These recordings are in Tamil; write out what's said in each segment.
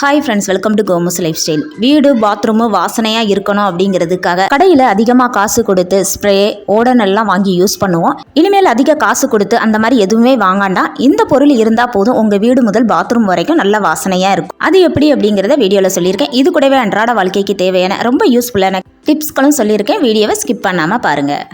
ஹாய் ஃப்ரெண்ட்ஸ் வெல்கம் டு கோமஸ் லைஃப் ஸ்டைல் வீடு பாத்ரூமு வாசனையாக இருக்கணும் அப்படிங்கிறதுக்காக கடையில் அதிகமாக காசு கொடுத்து ஸ்ப்ரே ஓடன் எல்லாம் வாங்கி யூஸ் பண்ணுவோம். இனிமேல் அதிக காசு கொடுத்து அந்த மாதிரி எதுவுமே வாங்காண்டாம் இந்த பொருள் இருந்தால் போதும் உங்கள் வீடு முதல் பாத்ரூம் வரைக்கும் நல்ல வாசனையாக இருக்கும். அது எப்படி அப்படிங்கிறத வீடியோவில் சொல்லியிருக்கேன். இது கூடவே அன்றாட வாழ்க்கைக்கு தேவையான ரொம்ப யூஸ்ஃபுல்லான டிப்ஸ்களும் சொல்லியிருக்கேன். வீடியோவை ஸ்கிப் பண்ணாமல் பாருங்கள்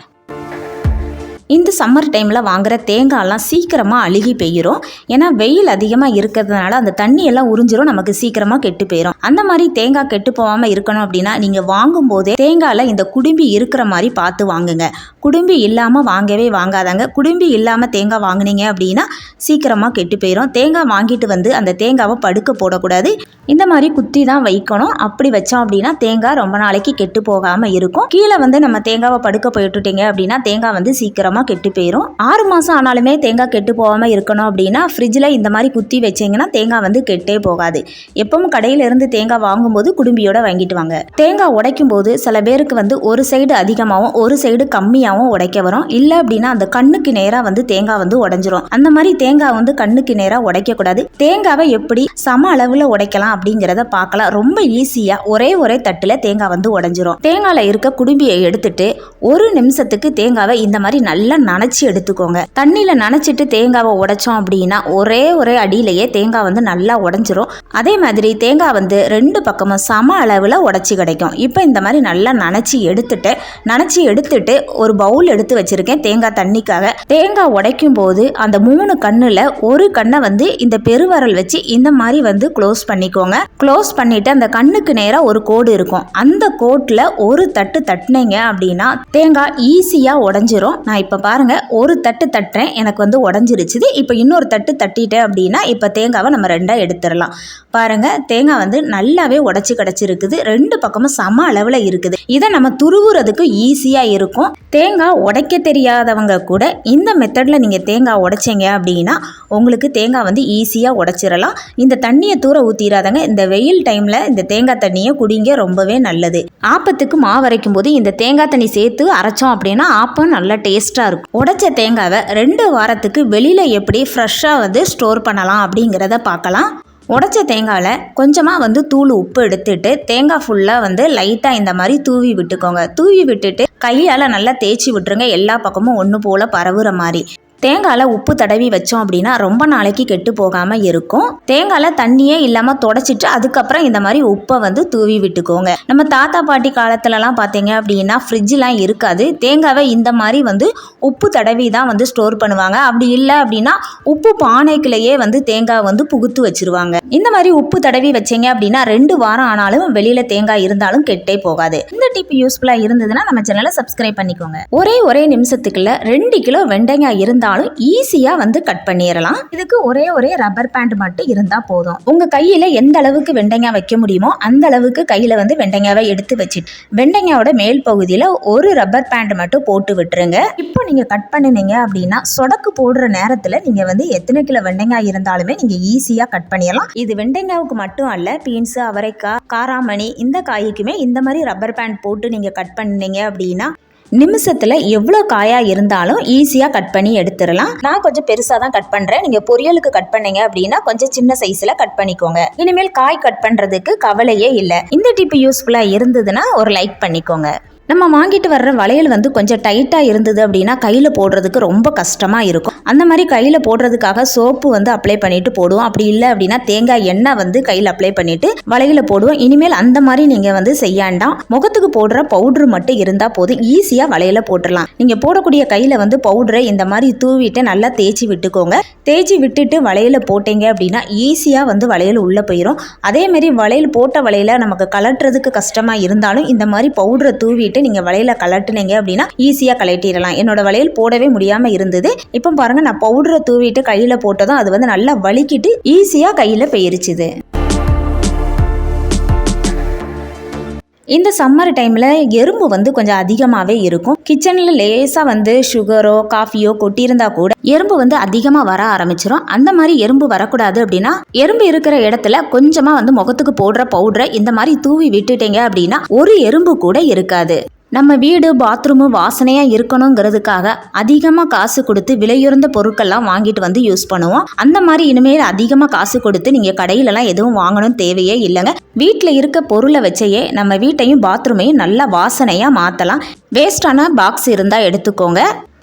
இந்த சம்மர் டைமில் வாங்குகிற தேங்காயெல்லாம் சீக்கிரமாக அழுகி பெய்யிடும் ஏன்னா வெயில் அதிகமாக இருக்கிறதுனால அந்த தண்ணி எல்லாம் உறிஞ்சிரும் நமக்கு சீக்கிரமாக கெட்டு போயிடும் அந்த மாதிரி தேங்காய் கெட்டு போகாமல் இருக்கணும் அப்படின்னா நீங்கள் வாங்கும் போதே தேங்காயில் இந்த குடும்பி இருக்கிற மாதிரி பார்த்து வாங்குங்க. குடும்பி இல்லாமல் வாங்கவே வாங்காதாங்க. குடும்பி இல்லாமல் தேங்காய் வாங்கினீங்க அப்படின்னா சீக்கிரமாக கெட்டு போயிடும் தேங்காய் வாங்கிட்டு வந்து அந்த தேங்காவை படுக்க போடக்கூடாது. இந்த மாதிரி குத்தி தான் வைக்கணும். அப்படி வச்சோம் அப்படின்னா தேங்காய் ரொம்ப நாளைக்கு கெட்டு போகாமல் இருக்கும். கீழே வந்து நம்ம தேங்காவை படுக்க போயிட்டுட்டீங்க அப்படின்னா தேங்காய் வந்து சீக்கிரமாக கெட்டு போயிடும் ஆறு மாதம் ஆனாலுமே தேங்காய் கெட்டு போகாமல் இருக்கணும் அப்படின்னா ஃப்ரிட்ஜில் இந்த மாதிரி குத்தி வச்சீங்கன்னா தேங்காய் வந்து கெட்டே போகாது. எப்பவும் கடையிலேருந்து தேங்காய் வாங்கும்போது குடும்பியோட வாங்கிட்டு வாங்க. தேங்காய் உடைக்கும் போது சில பேருக்கு வந்து ஒரு சைடு அதிகமாகவும் ஒரு சைடு கம்மியாகவும் உடைக்க வரும். இல்லை அப்படின்னா அந்த கண்ணுக்கு நேராக வந்து தேங்காய் வந்து உடஞ்சிரும். அந்த மாதிரி தேங்காய் வந்து கண்ணுக்கு நேராக உடைக்கக்கூடாது தேங்காவை எப்படி சம அளவில் உடைக்கலாம் அப்படிங்கிறத பார்க்கலாம். ரொம்ப ஈஸியாக ஒரே ஒரே தட்டில் தேங்காய் வந்து உடஞ்சிரும். தேங்காயில் இருக்க குடும்பியை எடுத்துட்டு ஒரு நிமிஷத்துக்கு தேங்காவை இந்த மாதிரி நல்லா நனைச்சி எடுத்துக்கோங்க. தண்ணியில் நனைச்சிட்டு தேங்காவை உடைச்சோம் அப்படின்னா ஒரே ஒரே அடியிலேயே தேங்காய் வந்து நல்லா உடஞ்சிரும். அதே மாதிரி தேங்காய் வந்து ரெண்டு பக்கமும் சம அளவில் உடச்சி கிடைக்கும். இப்போ இந்த மாதிரி நல்லா நனைச்சி எடுத்துட்டு நனைச்சி எடுத்துட்டு ஒரு பவுல் எடுத்து வச்சிருக்கேன் தேங்காய் தண்ணிக்காக. தேங்காய் உடைக்கும் போது அந்த மூணு கண்ணில் ஒரு கண்ணை வந்து இந்த பெருவரல் வச்சு இந்த மாதிரி வந்து க்ளோஸ் பண்ணிக்கோங்க. க்ளோஸ் பண்ணிட்டு அந்த கண்ணுக்கு நேராக ஒரு கோடு இருக்கும். அந்த கோட்டில் ஒரு தட்டு தட்டினீங்க அப்படின்னா தேங்காய் ஈஸியாக உடஞ்சிரும். நான் இப்போ இப்போ பாருங்கள் ஒரு தட்டு தட்டுறேன் எனக்கு வந்து உடஞ்சிருச்சுது. இப்போ இன்னொரு தட்டு தட்டிட்டேன் அப்படின்னா இப்போ தேங்காவை நம்ம ரெண்டாக எடுத்துடலாம் பாருங்க தேங்காய் வந்து நல்லாவே உடச்சி கிடச்சிருக்குது. ரெண்டு பக்கமும் சம அளவில் இருக்குது. இதை நம்ம துருவுறதுக்கு ஈஸியாக இருக்கும். தேங்காய் உடைக்க தெரியாதவங்க கூட இந்த மெத்தடில் நீங்கள் தேங்காய் உடைச்சிங்க அப்படின்னா உங்களுக்கு தேங்காய் வந்து ஈஸியாக உடைச்சிடலாம் இந்த தண்ணியை தூர ஊற்றிடாதங்க இந்த வெயில் டைமில் இந்த தேங்காய் தண்ணியை குடிங்க ரொம்பவே நல்லது. ஆப்பத்துக்கு மாவு அரைக்கும் போது இந்த தேங்காய் தண்ணி சேர்த்து அரைச்சோம் அப்படின்னா ஆப்பம் நல்லா டேஸ்ட்டாக இருக்கும். உடைச்ச தேங்காவை ரெண்டு வாரத்துக்கு வெளியில் எப்படி ஃப்ரெஷ்ஷாக வந்து ஸ்டோர் பண்ணலாம் அப்படிங்கிறத பார்க்கலாம். உடச்ச தேங்காயில் கொஞ்சமாக வந்து தூள் உப்பு எடுத்துட்டு தேங்காய் ஃபுல்லாக வந்து லைட்டாக இந்த மாதிரி தூவி விட்டுக்கோங்க. தூவி விட்டுட்டு கையால் நல்லா தேய்ச்சி விட்டுருங்க. எல்லா பக்கமும் ஒன்று போல் பரவுற மாதிரி. தேங்காயில் உப்பு தடவி வச்சோம் அப்படின்னா ரொம்ப நாளைக்கு கெட்டு போகாமல் இருக்கும். தேங்காயில் தண்ணியே இல்லாமல் தொடச்சிட்டு அதுக்கப்புறம் இந்த மாதிரி உப்பை வந்து தூவி விட்டுக்கோங்க. நம்ம தாத்தா பாட்டி காலத்துலலாம் பார்த்தீங்க அப்படின்னா ஃப்ரிட்ஜெலாம் இருக்காது. தேங்காவை இந்த மாதிரி வந்து உப்பு தடவி தான் வந்து ஸ்டோர் பண்ணுவாங்க. அப்படி இல்லை அப்படின்னா உப்பு பானைக்குள்ளேயே வந்து தேங்காய் வந்து புகுத்து வச்சிருவாங்க. இந்த மாதிரி உப்பு தடவி வச்சீங்க அப்படின்னா ரெண்டு வாரம் ஆனாலும் வெளியில் தேங்காய் இருந்தாலும் கெட்டே போகாது. இந்த டிப் யூஸ்ஃபுல்லாக இருந்ததுன்னா நம்ம சேனலை சப்ஸ்கிரைப் பண்ணிக்கோங்க. ஒரே ஒரே நிமிஷத்துக்குள்ள ரெண்டு கிலோ வெண்டைக்காய் இருந்தாலும் ஈஸியாக வந்து கட் பண்ணிடலாம் இதுக்கு ஒரே ஒரே ரப்பர் பேண்ட் மட்டும் இருந்தால் போதும். உங்கள் கையில் எந்த அளவுக்கு வெண்டைக்காய் வைக்க முடியுமோ அந்த அளவுக்கு கையில் வந்து வெண்டைக்காவை எடுத்து வச்சுட்டு வெண்டைக்காயோட மேல் பகுதியில் ஒரு ரப்பர் பேண்ட் மட்டும் போட்டு விட்டுருங்க. இப்போ நீங்கள் கட் பண்ணினீங்க அப்படின்னா சொடக்கு போடுற நேரத்தில் நீங்கள் வந்து எத்தனை கிலோ வெண்டைக்காய் இருந்தாலுமே நீங்கள் ஈஸியாக கட் பண்ணிடலாம் இது வெண்டைக்காவுக்கு மட்டும் அல்ல பீன்ஸு அவரைக்காய் காராமணி இந்த காய்க்குமே இந்த மாதிரி ரப்பர் பேண்ட் போட்டு நீங்கள் கட் பண்ணீங்க அப்படின்னா நிமிஷத்தில் எவ்வளோ காயாக இருந்தாலும் ஈஸியாக கட் பண்ணி எடுத்துடலாம். நான் கொஞ்சம் பெருசாக தான் கட் பண்ணுறேன் நீங்கள் பொரியலுக்கு கட் பண்ணீங்க அப்படின்னா கொஞ்சம் சின்ன சைஸில் கட் பண்ணிக்கோங்க. இனிமேல் காய் கட் பண்ணுறதுக்கு கவலையே இல்லை. இந்த டிப்பு யூஸ்ஃபுல்லாக இருந்ததுன்னா ஒரு லைக் பண்ணிக்கோங்க. நம்ம வாங்கிட்டு வர்ற வளையல் வந்து கொஞ்சம் டைட்டாக இருந்தது அப்படின்னா கையில் போடுறதுக்கு ரொம்ப கஷ்டமாக இருக்கும். அந்த மாதிரி கையில் போடுறதுக்காக சோப்பு வந்து அப்ளை பண்ணிட்டு போடுவோம். அப்படி இல்லை அப்படின்னா தேங்காய் எண்ணெய் வந்து கையில் அப்ளை பண்ணிட்டு வலையில் போடுவோம். இனிமேல் அந்த மாதிரி நீங்கள் வந்து செய்யாண்டாம் முகத்துக்கு போடுற பவுட்ரு மட்டும் இருந்தால் போதும். ஈஸியாக வளையல போட்டுடலாம். நீங்கள் போடக்கூடிய கையில் வந்து பவுடரை இந்த மாதிரி தூவிட்டு நல்லா தேய்ச்சி விட்டுக்கோங்க. தேய்ச்சி விட்டுட்டு வளையல போட்டீங்க அப்படின்னா ஈஸியாக வந்து வளையல் உள்ளே போயிடும் அதேமாரி வளையல் போட்ட வளையல நமக்கு கலட்டுறதுக்கு கஷ்டமாக இருந்தாலும் இந்த மாதிரி பவுடரை தூவிட்டு நீங்கள் வளையல கலட்டுனீங்க அப்படின்னா ஈஸியாக கலட்டிடலாம். என்னோட வளையல் போடவே முடியாமல் இருந்தது. இப்போ பாருங்கள் நான் பவுடரை தூவிட்டு கையில் போட்டதும் அது வந்து நல்லா வலிக்கிட்டு ஈஸியாக கையில் பெயரிச்சுது. இந்த சம்மர் டைமில் எறும்பு வந்து கொஞ்சம் அதிகமாகவே இருக்கும். கிச்சனில் லேசாக வந்து சுகரோ காஃபியோ கொட்டியிருந்தா கூட எறும்பு வந்து அதிகமாக வர ஆரம்பிச்சிடும் அந்த மாதிரி எறும்பு வரக்கூடாது அப்படின்னா எறும்பு இருக்கிற இடத்துல கொஞ்சமாக வந்து முகத்துக்கு போடுற பவுடரை இந்த மாதிரி தூவி விட்டுட்டீங்க அப்படின்னா ஒரு எறும்பு கூட இருக்காது. நம்ம வீடு பாத்ரூமு வாசனையாக இருக்கணுங்கிறதுக்காக அதிகமாக காசு கொடுத்து விலையுறந்த பொருட்கள்லாம் வாங்கிட்டு வந்து யூஸ் பண்ணுவோம். அந்த மாதிரி இனிமேல் அதிகமாக காசு கொடுத்து நீங்கள் கடையிலலாம் எதுவும் வாங்கணும் தேவையே இல்லைங்க. வீட்டில் இருக்க பொருளை வச்சையே நம்ம வீட்டையும் பாத்ரூமையும் நல்லா வாசனையாக மாற்றலாம் வேஸ்டான பாக்ஸ் இருந்தால் எடுத்துக்கோங்க.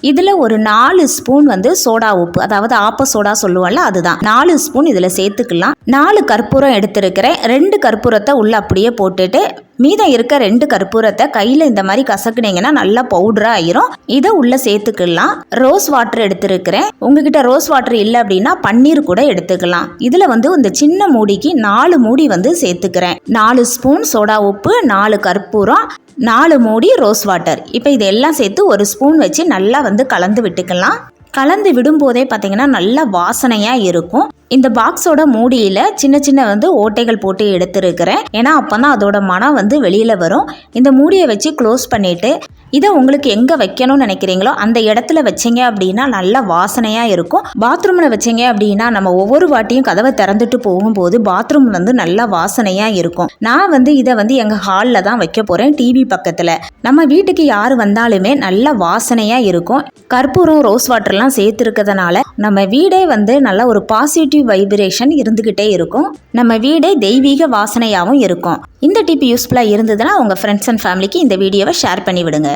இதில் ஒரு நாலு ஸ்பூன் வந்து சோடா உப்பு அதாவது ஆப்ப சோடா சொல்லுவோம்ல அதுதான். நாலு ஸ்பூன் இதில் சேர்த்துக்கலாம். நாலு கற்பூரம் எடுத்திருக்கிறேன். ரெண்டு கற்பூரத்தை உள்ள அப்படியே போட்டுட்டு மீதம் இருக்க ரெண்டு கற்பூரத்தை கையில் இந்த மாதிரி கசக்குனீங்கன்னா நல்லா பவுடராக ஆயிரும். இதை உள்ள சேர்த்துக்கலாம். ரோஸ் வாட்டர் எடுத்திருக்கிறேன். உங்ககிட்ட ரோஸ் வாட்டர் இல்லை அப்படின்னா பன்னீர் கூட எடுத்துக்கலாம். இதில் வந்து இந்த சின்ன மூடிக்கு நாலு மூடி வந்து சேர்த்துக்கிறேன். நாலு ஸ்பூன் சோடா உப்பு நாலு கற்பூரம் நாலு மூடி ரோஸ் வாட்டர் இப்போ இதெல்லாம் சேர்த்து ஒரு ஸ்பூன் வச்சு நல்லா வந்து கலந்து விட்டுக்கலாம். கலந்து விடும்போதே பார்த்தீங்கன்னா நல்ல வாசனையாக இருக்கும். இந்த பாக்ஸோட மூடியில் சின்ன சின்ன வந்து ஓட்டைகள் போட்டு எடுத்துருக்கிறேன். ஏன்னா அப்போ தான் அதோட மனம் வந்து வெளியில் வரும். இந்த மூடியை வச்சு க்ளோஸ் பண்ணிவிட்டு இதை உங்களுக்கு எங்கே வைக்கணும்னு நினைக்கிறீங்களோ அந்த இடத்துல வச்சீங்க அப்படின்னா நல்ல வாசனையாக இருக்கும். பாத்ரூமில் வச்சீங்க அப்படின்னா நம்ம ஒவ்வொரு வாட்டியும் கதவை திறந்துட்டு போகும்போது பாத்ரூம் வந்து நல்லா வாசனையாக இருக்கும். நான் வந்து இதை வந்து எங்கள் ஹாலில் தான் வைக்க போகிறேன் டிவி பக்கத்தில். நம்ம வீட்டுக்கு யார் வந்தாலுமே நல்ல வாசனையாக இருக்கும். கற்பூரம் ரோஸ் வாட்டர்லாம் சேர்த்துருக்கிறதுனால நம்ம வீடே வந்து நல்ல ஒரு பாசிட்டிவ் வைப்ரேஷன் இருந்துக்கிட்டே இருக்கும். நம்ம வீடே தெய்வீக வாசனையாகவும் இருக்கும். இந்த டிப் யூஸ்ஃபுல்லாக இருந்ததுன்னா உங்கள் ஃப்ரெண்ட்ஸ் அண்ட் ஃபேமிலிக்கு இந்த வீடியோவை ஷேர் பண்ணிவிடுங்க.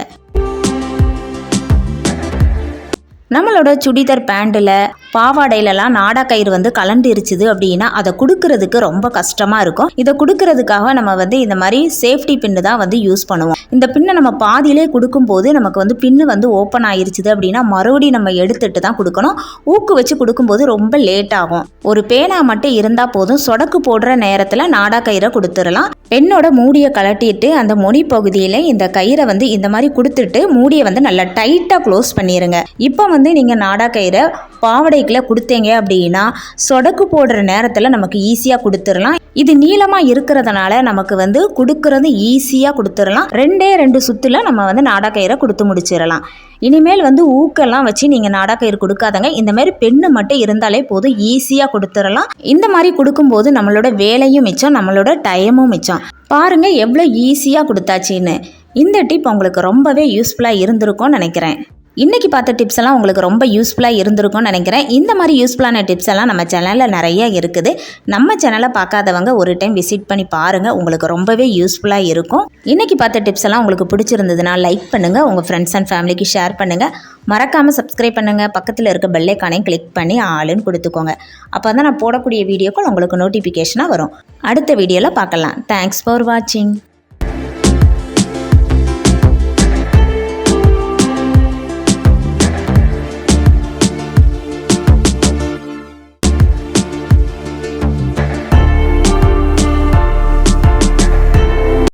நம்மளோட சுடிதார் பேண்ட்டில் பாவாடையிலலாம் நாடா கயிறு வந்து கலண்டிருச்சுது அப்படின்னா அதை கொடுக்கறதுக்கு ரொம்ப கஷ்டமாக இருக்கும். இதை கொடுக்கறதுக்காக நம்ம வந்து இந்த மாதிரி சேஃப்டி பின்னு தான் வந்து யூஸ் பண்ணுவோம். இந்த பின்னை நம்ம பாதியிலே கொடுக்கும்போது நமக்கு வந்து பின்னு வந்து ஓப்பன் ஆயிருச்சுது அப்படின்னா மறுபடியும் நம்ம எடுத்துட்டு தான் கொடுக்கணும். ஊக்கு வச்சு கொடுக்கும்போது ரொம்ப லேட் ஆகும். ஒரு பேனா மட்டும் இருந்தால் போதும். சொடக்கு போடுற நேரத்தில் நாடா கயிறை கொடுத்துடலாம். பெண்ணோட மூடியை கலட்டிட்டு அந்த முடி பகுதியில் இந்த கயிறை வந்து இந்த மாதிரி கொடுத்துட்டு மூடியை வந்து நல்லா டைட்டாக க்ளோஸ் பண்ணிடுங்க இப்போ வந்து நீங்கள் நாடா கயிறை பாவடைக்குள்ளே கொடுத்தீங்க அப்படின்னா சொடக்கு போடுற நேரத்தில் நமக்கு ஈஸியாக கொடுத்துடலாம். இது நீளமாக இருக்கிறதுனால நமக்கு வந்து கொடுக்கறது ஈஸியாக கொடுத்துடலாம். ரெண்டே ரெண்டு சுற்றுல நம்ம வந்து நாடாக்கயிறை கொடுத்து முடிச்சிடலாம். இனிமேல் வந்து ஊக்கெல்லாம் வச்சு நீங்கள் நாடாக்கயிறு கயிறு கொடுக்காதங்க. இந்த மாதிரி பெண்ணு மட்டும் இருந்தாலே போதும். ஈஸியாக கொடுத்துடலாம். இந்த மாதிரி கொடுக்கும்போது நம்மளோட வேலையும் மிச்சம் நம்மளோட டைமும் மிச்சம். பாருங்கள் எவ்வளோ ஈஸியாக கொடுத்தாச்சின்னு. இந்த டிப் உங்களுக்கு ரொம்பவே யூஸ்ஃபுல்லாக இருந்திருக்கும்னு நினைக்கிறேன். இன்றைக்கி பார்த்த டிப்ஸ் எல்லாம் உங்களுக்கு ரொம்ப யூஸ்ஃபுல்லாக இருந்திருக்கும்னு நினைக்கிறேன். இந்த மாதிரி யூஸ்ஃபுல்லான டிப்ஸ் எல்லாம் நம்ம சேனலில் நிறைய இருக்குது. நம்ம சேனலை பார்க்காதவங்க ஒரு டைம் விசிட் பண்ணி பாருங்கள் உங்களுக்கு ரொம்பவே யூஸ்ஃபுல்லாக இருக்கும். இன்றைக்கி பார்த்த டிப்ஸ் எல்லாம் உங்களுக்கு பிடிச்சிருந்ததுன்னா லைக் பண்ணுங்கள் உங்கள் ஃப்ரெண்ட்ஸ் அண்ட் ஃபேமிலிக்கு ஷேர் பண்ணுங்கள் மறக்காமல் சப்ஸ்கிரைப் பண்ணுங்கள் பக்கத்தில் இருக்க பெல்லைக்கானையும் கிளிக் பண்ணி ஆளுன்னு கொடுத்துக்கோங்க. அப்போ தான் நான் போடக்கூடிய வீடியோக்கள் உங்களுக்கு நோட்டிஃபிகேஷனாக வரும். அடுத்த வீடியோவில் பார்க்கலாம். தேங்க்ஸ் ஃபார் வாட்சிங்